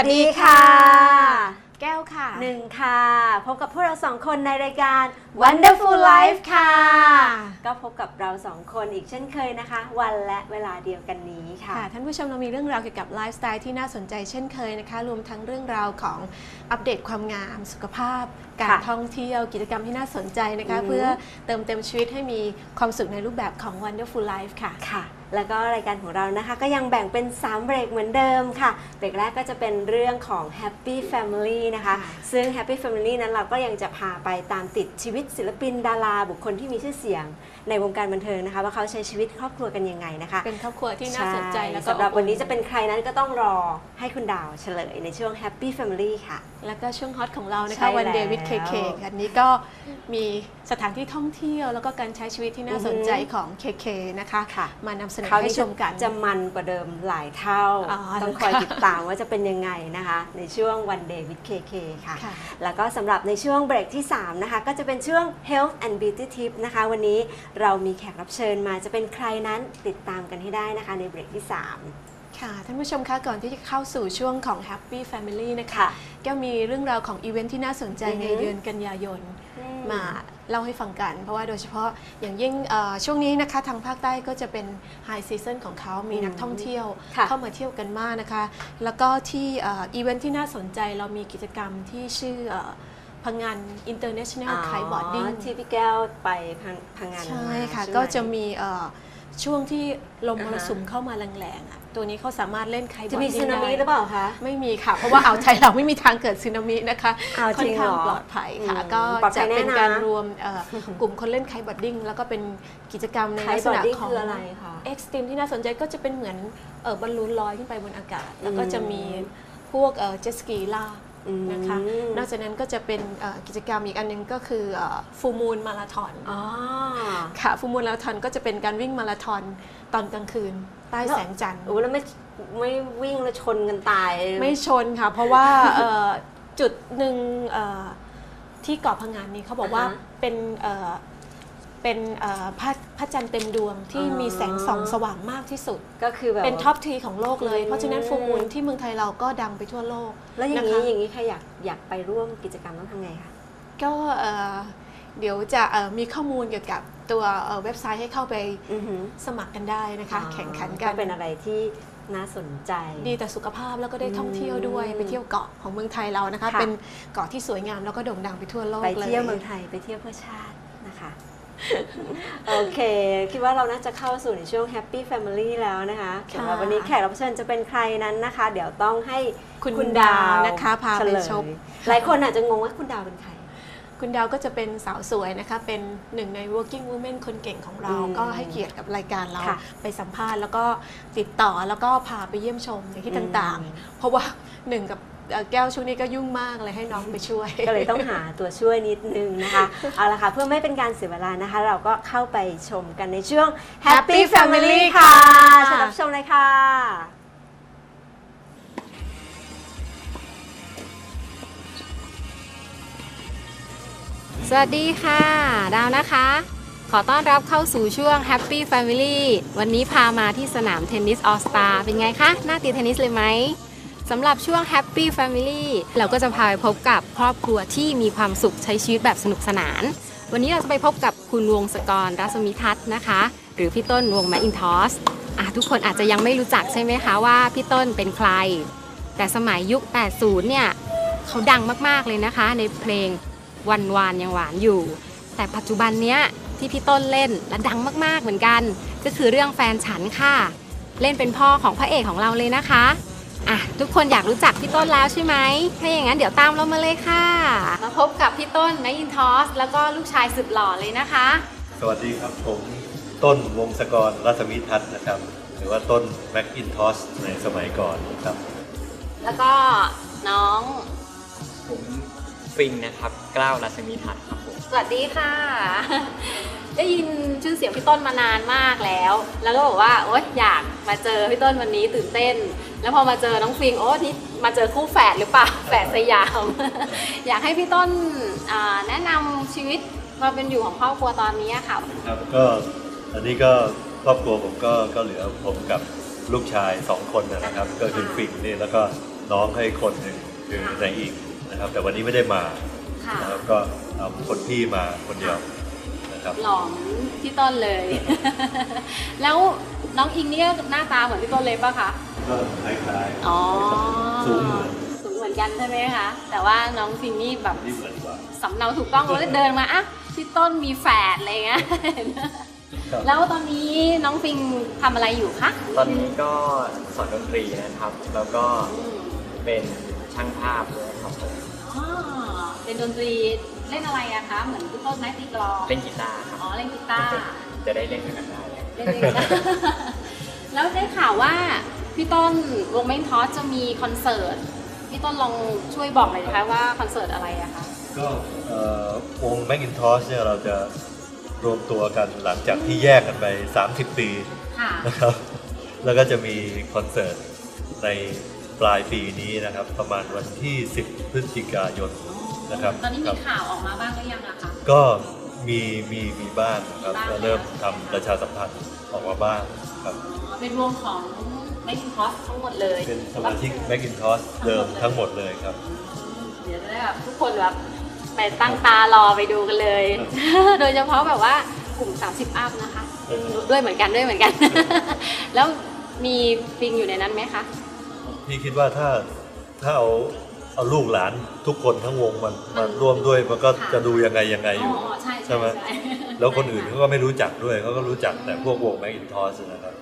สวัสดีค่ะ แก้วค่ะ หนึ่งค่ะ พบกับพวกเราสองคนในรายการ Wonderful Life ค่ะ ก็พบกับเราสองคนอีกเช่นเคยนะคะ วันและเวลาเดียวกันนี้ค่ะ ค่ะท่านผู้ชมเรามีเรื่องราวเกี่ยวกับไลฟ์สไตล์ที่น่าสนใจเช่นเคยนะคะ รวมทั้งเรื่องราวของอัปเดตความงาม สุขภาพ การค่ะท่องเที่ยวกิจกรรมที่น่าสนใจนะคะ อือหือเพื่อเติมเต็มชีวิตให้มีความสุขในรูปแบบของ Wonderful Life ค่ะ ค่ะ แล้วก็รายการของเรานะคะ ก็ยังแบ่งเป็น 3 เบรกเหมือนเดิมค่ะ เบรกแรกก็จะเป็นเรื่องของ Happy Family นะคะค่ะซึ่ง Happy Family นั้นเราก็ยังจะพาไปตามติดชีวิตศิลปินดารา บุคคลที่มีชื่อเสียง ในวงการบันเทิงนะคะ ว่าเขาใช้ชีวิตครอบครัวกันยังไงนะคะ เป็นครอบครัวที่น่าสนใจช่แล้วก็สำหรับอบวันนี้อุ่จะเป็นใครนั้นก็ต้องรอให้คุณดาวเฉลยในช่วง Happy Family ค่ะแล้วก็ช่วงฮอตของเรานะใช่คะวันเดวิดแล้วเคเคอันนี้ก็มีสถานที่ท่องเที่ยว แล้วก็การใช้ชีวิตที่น่าสนใจของเคเคนะคะค่ะมานำเสนอคราวให้นี้ชจะมกันจะมันกว่าเดิมหลายเท่าอ๋อต้องคอยค่ะติดตามว่าจะเป็นยังไงนะคะ ในช่วง One Day with KK ค่ะค่ะ แล้วก็สำหรับในช่วงเบรกที่ 3 นะคะ ก็จะเป็นช่วง Health and Beauty Tip นะคะ วันนี้เรามีแขกรับเชิญมาจะเป็นใครนั้นติดตามกันให้ได้นะคะ ในเบรกที่ 3 ค่ะ ท่านผู้ชมคะก่อนที่จะเข้าสู่ช่วงของ Happy Family นะคะค่ะแก้วมีเรื่องราวของอีเวนท์ที่น่าสนใจอือฮึในเดือนกันยายนมาเล่าให้ฟังกัน เพราะว่าโดยเฉพาะอย่างยิ่งเอ่อช่วงนี้นะคะทางภาคใต้ก็จะเป็นไฮซีซั o นของเขามีนักท่องเที่ยวค่ะเข้ามาเที่ยวกันมากนะคะ แล้วก็ที่เอ่ออีเวนท์ที่น่าสนใจเรามีกิจกรรมที่ชื่อเอ่อ พังงาน International Kiteboarding ที่พี่แก้วไปพังพังงานใช่มาค่ะใช่ไหมก็จะมีเอ่อช่วงที่ลมมอ่าฮะรสุมเข้ามาแรงๆอะตัวนี้เขาสามารถเล่นไคบอร์ดจะมีดิ้สึงนามิได้หรือเปล่าคะ ไม่มีค่ะ เพราะว่าอ่าวไทยเราไม่มีทางเกิดสึนามินะคะอ้าวค่จริอนงข้างเหรอปลอดภัยค่ะอืมก็ปลอดภัจะยแน่เป็นนะการรวมเอ่อกลุ่มคนเล่นไคบอร์ดดิ้งแล้วก็เป็นกิจกรรมในไคลักบษอร์ณะดดิ้งของคืออะไรคะเอ็กซ์ตรีมที่น่าสนใจก็จะเป็นเหมือนเอ่อบอลลูนลอยขึ้นไปบนอากาศ แล้วก็อืมจะมีพวกเจ็ตสกีล่าอืม นะคะ นอกจากนั้นก็จะเป็นเอ่อกิจกรรมอีกอันหนึงก็คือฟูมูลมาราธอนอ๋อค่ะฟูมูลมาราธอนก็จะเป็นการวิ่งมาราธอนตอนกลางคืน ใต้แล้วแสงจันทร์โอ้แล้วไม่ไม่วิ่งแล้วชนกันตาย ไม่ชนค่ะ เพราะว่าเอ่อจุดหนึ่งเอ่อที่เกาะพังงานนี้เขาบอกว่าอ่าฮะเป็นเอ่อเป็นเอ่อพระ พระจันทร์เต็มดวงที่อ๋อมีแสงส่องสว่างมากที่สุด ก็คือแบบเป็นท็อปทรีของโลกเลยอืมเพราะฉะนั้นฟูมูลที่เมืองไทยเราก็ดังไปทั่วโลก แล้วอย่างนะนี้คะอย่างนี้ใครอยากอยากไปร่วมกิจกรรมต้องทำไงคะก็เอ่อเดี๋ยวจะเอ่อมีข้อมูลเกี่ยวกับตัวเอ่อเว็บไซต์ให้เข้าไปอือหือสมัครกันได้นะคะ แข่งขันกัก็นเป็นอะไรที่น่าสนใจ ดีแต่สุขภาพแล้วก็ได้ท่องเที่ยวด้วยอืมไปเที่ยวเกาะของเมืองไทยเรานะคะค่ะเป็นเกาะที่สวยงามแล้วก็โด่งดังไปทั่วโลกไปเลยเที่ยวเมืองไทยไปเที่ยวเพื่อชาตินะคะ โอเค คิดว่าเราน่าจะเข้าสู่ในช่วง Happy Family แล้วนะคะค่ะสำหรับวันนี้แขกรับเชิญจะเป็นใครนั้นนะคะ เดี๋ยวต้องให้คุณดาวนะคะพาไปเฉลยชมหลายคนอาจจะงงว่าคุณดาวเป็นใคร คุณดาวก็จะเป็นสาวสวยนะคะ เป็นหนึ่งใน working women คนเก่งของเราอืมก็ให้เกียรติกับรายการเราค่ะไปสัมภาษณ์ แล้วก็ติดต่อแล้วก็พาไปเยี่ยมชมในที่ต่างอืมๆเพราะว่าหนึ่งกับ เอ่อแก้วช่วงนี้ก็ยุ่งมากเลยให้น้องไปช่วย ก็เลยต้องหาตัวช่วยนิดนึงนะคะ เอาละค่ะเพื่อไม่เป็นการเสียเวลานะคะ เราก็เข้าไปชมกันในช่วง Happy Family ค่ะ เชิญรับชมเลยค่ะ สวัสดีค่ะ ดาวนะคะ ขอต้อนรับเข้าสู่ช่วง Happy Family วันนี้พามาที่สนามเทนนิส All Star เป็นไงคะ หน้าตีเทนนิสเลยไหม สำหรับช่วง Happy Family เราก็จะพาไปพบกับครอบครัวที่มีความสุขใช้ชีวิตแบบสนุกสนาน วันนี้เราจะไปพบกับคุณวงศกรรัศมิทัศน์นะคะ หรือพี่ต้นวงแมอินทอสทุกคนอาจจะยังไม่รู้จักใช่ไหมคะว่าพี่ต้นเป็นใคร แต่สมัยยุค 80 เนี่ยเขาดังมากๆเลยนะคะ ในเพลงวันวานยังหวานอยู่ แต่ปัจจุบันเนี้ยที่พี่ต้นเล่นและดังมากๆเหมือนกัน ก็คือเรื่องแฟนฉันค่ะ เล่นเป็นพ่อของพระเอกของเราเลยนะคะ อะทุกคนอยากรู้จักพี่ต้นแล้วใช่ไหม ถ้าอย่างนั้นเดี๋ยวตามเรามาเลยค่ะ มาพบกับพี่ต้นแม c อินทอส แล้วก็ลูกชายสุดหล่อเลยนะคะ สวัสดีครับผมต้นวงศกรรัศมิทัศน์นะครับ หรือว่าต้นแม็กอินทอสในสมัยก่อนครับ แล้วก็น้อง ผมฟิงนะครับกล้าวรัศมีทัศน์ครับผมสวัสดีค่ะ ได้ยินชื่อเสียงพี่ต้นมานานมากแล้ว แล้วก็บอกว่าโอ๊ยอยากมาเจอพี่ต้นวันนี้ตื่นเต้น แล้วพอมาเจอน้องฟิงโอ้นี่มาเจอคู่แฝดหรือเปล่าแฝดสยาม อยากให้พี่ต้นอ่าแนะนำชีวิตความเป็นอยู่ของครอบครัวตอนนี้ค่ะ ครับก็อันนี้ก็ครอบครัวผมก็ก็เหลือผมกับลูกชายสองคนนะครับ ก็คือฟิงนี่แล้วก็น้องให้คนหนึ่งคือนายอิงนะครับ แต่วันนี้ไม่ได้มาค่ะนะครับก็เอาคนพี่มาคนเดียวนะครับ หลอมพี่ต้นเลย แล้วน้องอิงเนี่ยหน้าตาเหมือนพี่ต้นเลยปะคะ ก็คล้ายๆอ๋อสูงเหมือนสูงเหมือนกันใช่ไหมคะ แต่ว่าน้องฟินนี่แบบนี่เหมือนกว่าสำเนาถูกต้องแล้วเดินมาอะพี่ต้นมีแฝดอะไรเงี้ย ครับแล้วตอนนี้น้องฟิงทำอะไรอยู่คะตอนนี้ก็สอนดนตรีนะครับ แล้วก็เป็นช่างภาพด้วยครับผมอ๋อเป็นดนตรีเล่นอะไรอะคะ เหมือนพี่ต้นไหมตีกลองเล่นกีตาร์ครับ อ๋อเล่นกีตาร์ จะได้เล่นด้วยกันได้ เล่นเล่นกีตาร์ แล้วได้ข่าวว่าพี่ต้นวงเมนทอสจะมีคอนเสิร์ต พี่ต้นลองช่วยบอกหน่อยนะคะว่าคอนเสิร์ตอะไรอะคะก็เอ่อวง Macintosh เนี่ยเราจะรวมตัวกันหลังจากที่แยกกันไป 30 ปีค่ะนะครับ แล้วก็จะมีคอนเสิร์ตในปลายปีนี้นะครับ ประมาณวันที่ 10 พฤศจิกายนนะครับ ตอนนี้ครัมีบข่าวออกมาบ้างหรือยังอะคะ ก็มีมีมีบ้างนะครับบ้าง ก็เริ่มทำประชาสัมพันธ์ออกมาบ้างครับอ๋อ เป็นวงของเมนทอสทั้งหมดเลยเป็นสมาชิก Macintosh เดิมทั้งหมดเลยครับ เดี๋ยวจะได้แบบทุกคนแบบไปตั้งตารอไปดูกันเลย โดยเฉพาะแบบว่ากลุ่ม 30 อัพนะคะเป็นด้วยเหมือนกันด้วยเหมือนกัน แล้วมีฟิงอยู่ในนั้นไหมคะพี่คิดว่าถ้าถ้าเอาเอาลูกหลานทุกคนทั้งวงมันมาร่วมด้วยมันก็จะดูยังไงยังไงอยู่อ๋อใช่ใช่ไหมแล้วคนอื่นเขาก็ไม่รู้จักด้วยเขาก็รู้จักแต่พวกวงแม c อินทอสนะครับ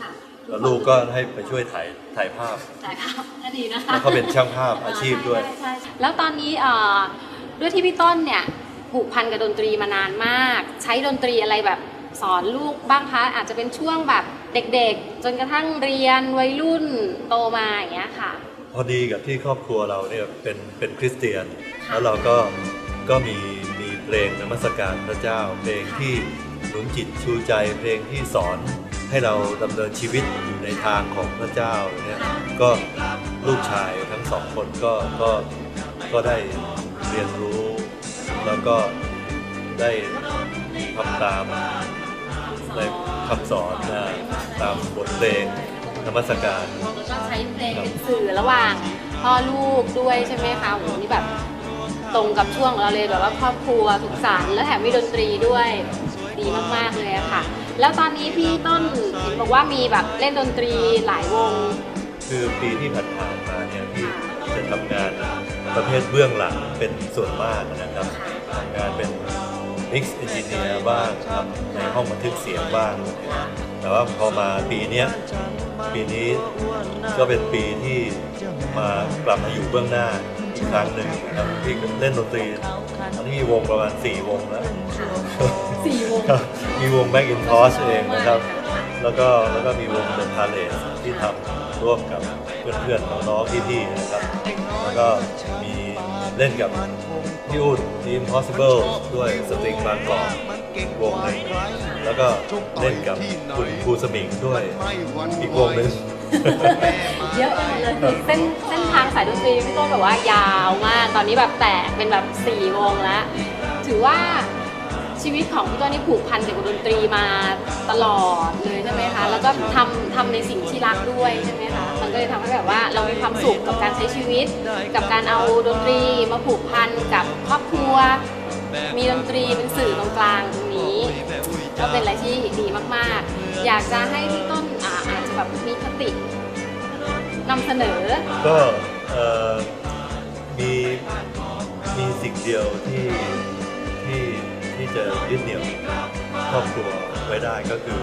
ค่ะแล้วลูกก็ให้ไปช่วยถ่ายถ่ายภาพแต่ค่ะก็ดีนะคะแล้วเขาเป็นช่างภาพอาชีพด้วยใช่ใช่ใช่แล้วตอนนี้เอ่อด้วยที่พี่ต้นเนี่ยผูกพันกับดนตรีมานานมาก ใช้ดนตรีอะไรแบบสอนลูกบ้างคะอาจจะเป็นช่วงแบบเด็กๆ จนกระทั่งเรียนวัยรุ่นโตมาอย่างเงี้ยค่ะ พอดีกับที่ครอบครัวเราเนี่ยเป็นเป็นคริสเตียน แล้วเราก็ก็มีมีเพลงนมัสการพระเจ้า เพลงที่หนุนจิตชูใจเพลงที่สอน ให้เราดำเนินชีวิตอยู่ในทางของพระเจ้าเนี่ยก็ลูกชายทั้งสองคนก็ก็ก็ได้เรียนรู้ แล้วก็ได้ทำตามในคำสอนนะตามบทเพลงนมัสการแล้วก็ใช้เพลงเป็นสื่อระหว่างพ่อลูกด้วยใช่ไหมคะโหนี่แบบตรงกับช่วงของเราเลยแบบว่าครอบครัวสุขสันต์และแถมมีดนตรีด้วยดีมาก ๆ เลยอะค่ะ แล้วตอนนี้พี่ต้นเห็นบอกว่ามีแบบเล่นดนตรีหลายวง คือปีที่ผ่านๆมาเนี่ยที่จะทำงานประเภทเบื้องหลังเป็นส่วนมากนะครับทำงานเป็น mix engineer บ้างครับในห้องบันทึกเสียงบ้าง แต่ว่าพอมาปีเนี้ยปีนี้ก็เป็นปีที่มากลับมาอยู่เบื้องหน้า อีกครั้งหนึ่งนะครับที่เล่นดนตรีตอนนี้มีวงประมาณ 4 วงแล้วสี่วงครับมีวง Back in Toss เองนะครับ แล้วก็แล้วก็มีวง The Palace ที่ทำร่วมกับเพื่อนๆน้องๆพี่ๆนะครับ แล้วก็มีเล่นกับพี่อุ่นทีม Possible ด้วยสตริงบางกอกวงหนึ่งแล้วก็เล่นกับคุณครูสมิงด้วยอีกวงหนึ่ง เยอะไปหมดเลยคือเส้นเส้นทางสายดนตรีพี่ต้นแบบว่ายาวมากตอนนี้แบบแตกเป็นแบบสี่วงแล้ว ถือว่าชีวิตของพี่ต้นนี่ผูกพันเกี่ยวกับดนตรีมาตลอดเลยใช่ไหมคะแล้วก็ทำทำในสิ่งที่รักด้วยใช่ไหมคะมันก็เลยทำให้แบบว่าเรามีความสุขกับการใช้ชีวิต กับการเอาดนตรีมาผูกพันกับครอบครัว มีดนตรีเป็นสื่อตรงกลางตรงนี้ ก็เป็นอะไรที่ดีมาก ๆ อยากจะให้พี่ต้นอาอา จะแบบมีคตินำเสนอ ก็เอ่อมีมีสิ่งเดียวที่ที่ที่จะยึดเหนี่ยวครอบครัวไว้ได้ก็คือ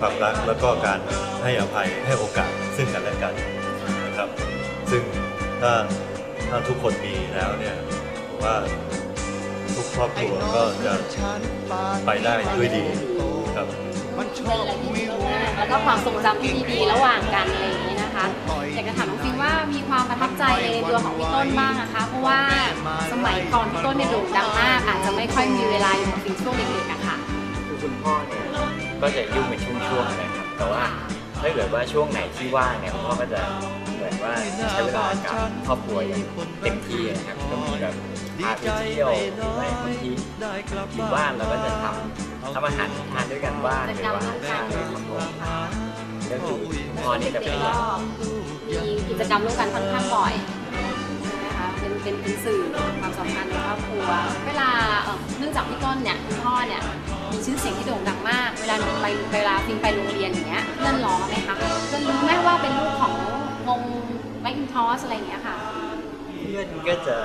ความรักแล้วก็การให้อภัยให้โอกาสซึ่งกันและกันนะครับ ซึ่งถ้าถ้าทุกคนมีแล้วเนี่ยผมว่าทุกครอบครัวก็จะไปได้ด้วยดี เป็นอะไรที่ดีมากแล้วก็ความทรงจำที่ดีๆระหว่างกันอะไรอย่างนี้นะคะอยากจะถามน้องฟินว่ามีความประทับใจในตัวของพี่ต้นบ้างนะคะ เพราะว่าสมัยก่อนพี่ต้นเนี่ยโด่งดังมากอาจจะไม่ค่อยมีเวลาอยู่กับฟินช่วงเด็กๆอะค่ะคือคุณพ่อเนี่ยก็จะยุ่งเป็นช่วงๆนะครับแต่ว่าถ้าเกิดว่าช่วงไหนที่ว่างเนี่ยคุณพ่อก็จะเหมือนว่าใช้เวลากับครอบครัวอย่างเต็มที่นะครับก็มีแบบ พาไปเที่ยวหรือไม่บางทีอยู่บ้านเราก็จะทำทำอาหารทานด้วยกันบ้างหรือว่าทานด้วยครับผมก็คือคุณพ่อนี่จะพยายามมีกิจกรรมร่วมกันค่อนข้างบ่อยใช่ไหมคะเป็นเป็นเป็นสื่อความสัมพันธ์ในครอบครัว เวลาเนื่องจากพี่ต้นเนี่ยคุณพ่อเนี่ยมีชื่อเสียงที่โด่งดังมาก เวลาไปเวลาพิมไปโรงเรียนอย่างเงี้ยเพื่อนล้อไหมคะเพื่อนรู้ไหมว่าเป็นลูกของวงแมคอินทอสอะไรอย่างเงี้ยค่ะ เพื่อนก็จะ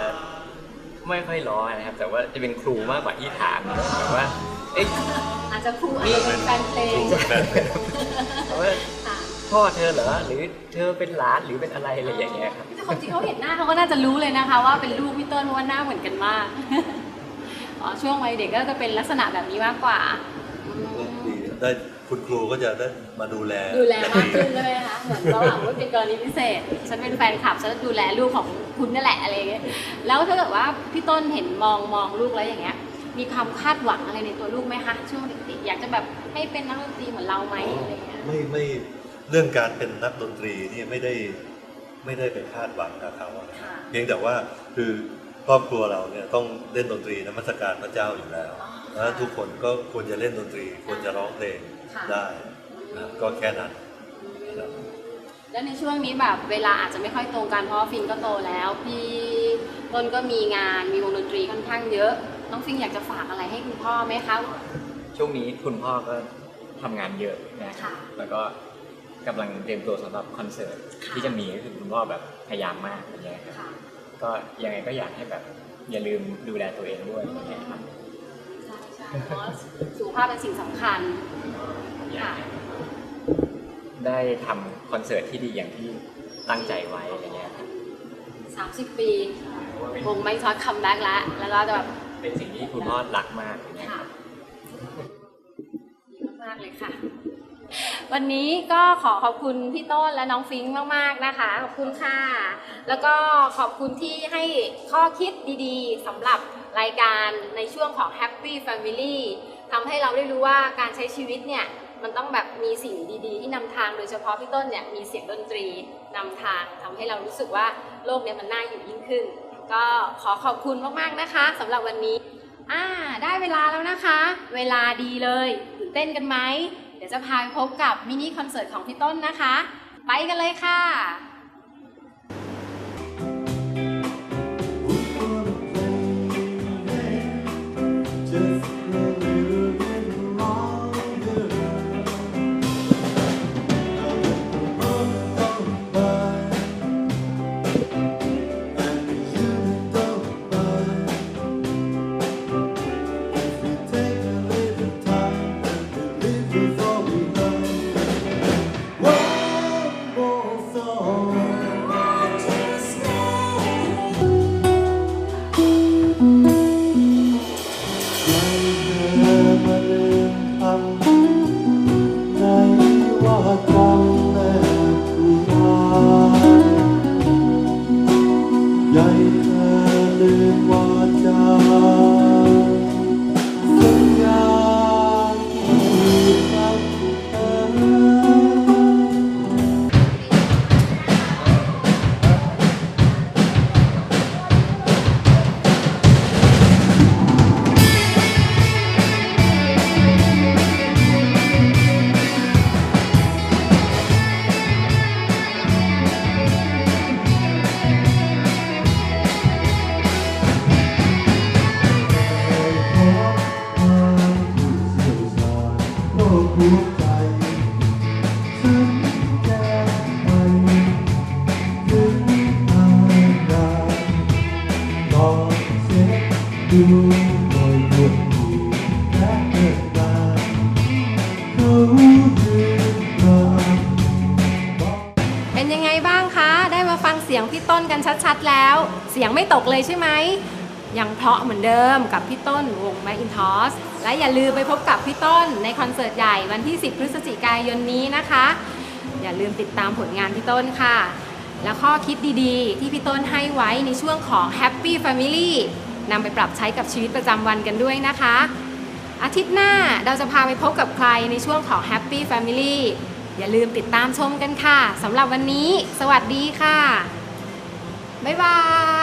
ไม่ค่อยล้อนะครับ แต่ว่าจะเป็นครูมากกว่าที่ถามแบบว่าเอ๊ะอาจจะครูอาจจะเป็นแฟนเพลงแฟนเพลงแต่ว่าค่ะพ่อเธอเหรอหรือเธอเป็นหลานหรือเป็นอะไรอะไรอย่างเงี้ยครับแต่ความจริงเขาเห็นหน้าเขาก็น่าจะรู้เลยนะคะ ว่าเป็นลูกพี่ต้นเพราะว่าหน้าเหมือนกันมากอ๋อช่วงวัยเด็กก็จะเป็นลักษณะแบบนี้มากกว่าอืมดีได้ คุณครูก็จะได้มาดูแลดูแลอย่างมากดีขึ้นใช่ไหมคะเหมือนระหว่างว่าเป็นกรณีพิเศษ ฉันเป็นแฟนคลับฉันจะดูแลลูกของคุณนั่นแหละอะไรอย่างเงี้ยแล้วถ้าเกิดว่าพี่ต้นเห็นมองมองลูกแล้วอย่างเงี้ย มีความคาดหวังอะไรในตัวลูกไหมคะช่วงเด็กๆอยากจะแบบให้เป็นนักดนตรีเหมือนเราไหมอะไรอย่างเงี้ยไม่ไม่เรื่องการเป็นนักดนตรีนี่ไม่ได้ไม่ได้ไปคาดหวังกับเขาอะค่ะเพียงแต่ว่าคือครอบครัวเราเนี่ยต้องเล่นดนตรีนมัสการพระเจ้าอยู่แล้ว อ๋อแล้วทุกคนก็ควรจะเล่นดนตรี ควรจะร้องเพลงค่ะได้นะก็แค่นั้นนะครับแล้วในช่วงนี้แบบเวลาอาจจะไม่ค่อยตรงกันเพราะว่าฟินก็โตแล้ว พี่ต้นก็มีงานมีวงดนตรีค่อนข้างเยอะน้องฟินอยากจะฝากอะไรให้คุณพ่อไหมคะ ช่วงนี้คุณพ่อก็ทำงานเยอะนะค่ะ แล้วก็กำลังเตรียมตัวสำหรับคอนเสิร์ตค่ะ ที่จะมีก็คือคุณพ่อแบบพยายามมากอย่างเงี้ยครับค่ะก็ยังไงก็อยากให้แบบอย่าลืมดูแลตัวเองด้วยอย่างเงี้ยครับใช่ใช่ เพราะว่าสุขภาพเป็นสิ่งสำคัญค่ะ ได้ทำคอนเสิร์ตที่ดีอย่างที่ตั้งใจไว้อะไรเงี้ยครับ30 ปีวงไม่ทอดคัมแบ็กแล้ว แล้วก็จะแบบเป็นสิ่งที่คุณพ่อรักมากอย่างเงี้ย ค่ะดีมากๆเลยค่ะ วันนี้ก็ขอขอบคุณพี่ต้นและน้องฟิงค์มากๆนะคะ ขอบคุณค่ะ แล้วก็ขอบคุณที่ให้ข้อคิดดีๆสำหรับรายการในช่วงของ Happy Family ทำให้เราได้รู้ว่าการใช้ชีวิตเนี่ย มันต้องแบบมีสิ่งดีๆ ที่นำทางโดยเฉพาะพี่ต้นเนี่ยมีเสียงดนตรีนำทางทำให้เรารู้สึกว่าโลกเนี้มันน่าอยู่ยิ่งขึ้น ก็ขอขอบคุณมากๆนะคะสำหรับวันนี้อ่าได้เวลาแล้วนะคะ เวลาดีเลยตื่นเต้นกันไหม ดี๋ยวจะพาไปพบกับมินิคอนเสิร์ตของพี่ต้นนะคะ ไปกันเลยค่ะ เป็นยังไงบ้างคะ ได้มาฟังเสียงพี่ต้นกันชัดๆแล้ว เสียงไม่ตกเลยใช่ไหม ยังเพราะเหมือนเดิมกับพี่ต้นวง m a c i n t o s h และอย่าลืมไปพบกับพี่ต้นในคอนเสิร์ตใหญ่วันที่ 10 พฤศจิกายนนี้นะคะ อย่าลืมติดตามผลงานพี่ต้นค่ะ และข้อคิดดีๆ ที่พี่ต้นให้ไว้ในช่วงของ Happy Family นำไปปรับใช้กับชีวิตประจำวันกันด้วยนะคะ อาทิตย์หน้าเราจะพาไปพบกับใครในช่วงของ Happy Family อย่าลืมติดตามชมกันค่ะสำหรับวันนี้ สวัสดีค่ะ บ๊ายบาย